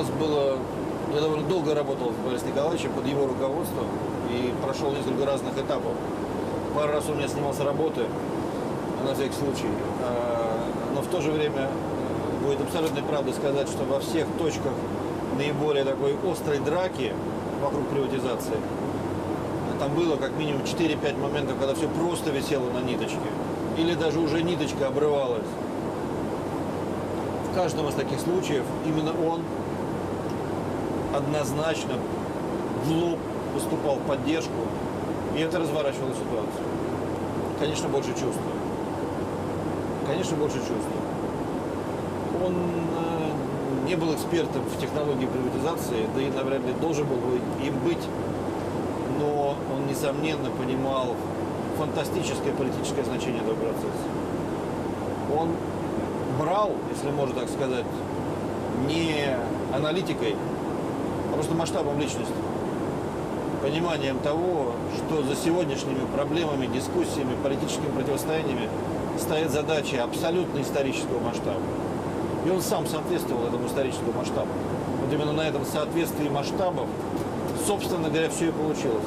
нас было... Я довольно долго работал с Борисом Николаевичем под его руководством и прошел несколько разных этапов. Пару раз у меня снимал с работы, на всякий случай. А, Но в то же время э, будет абсолютной правдой сказать, что во всех точках наиболее такой острой драки вокруг приватизации там было как минимум 4-5 моментов, когда все просто висело на ниточке. Или даже уже ниточка обрывалась. В каждом из таких случаев именно он однозначно в лоб выступал в поддержку, и это разворачивало ситуацию. Конечно, больше чувства. Конечно, больше чувства. Он э, не был экспертом в технологии приватизации, да и навряд ли должен был бы им быть, но он, несомненно, понимал фантастическое политическое значение этого процесса. Он брал, если можно так сказать, не аналитикой, просто масштабом личности. Пониманием того, что за сегодняшними проблемами, дискуссиями, политическими противостояниями стоят задачи абсолютно исторического масштаба. И он сам соответствовал этому историческому масштабу. Вот именно на этом соответствии масштабов, собственно говоря, все и получилось.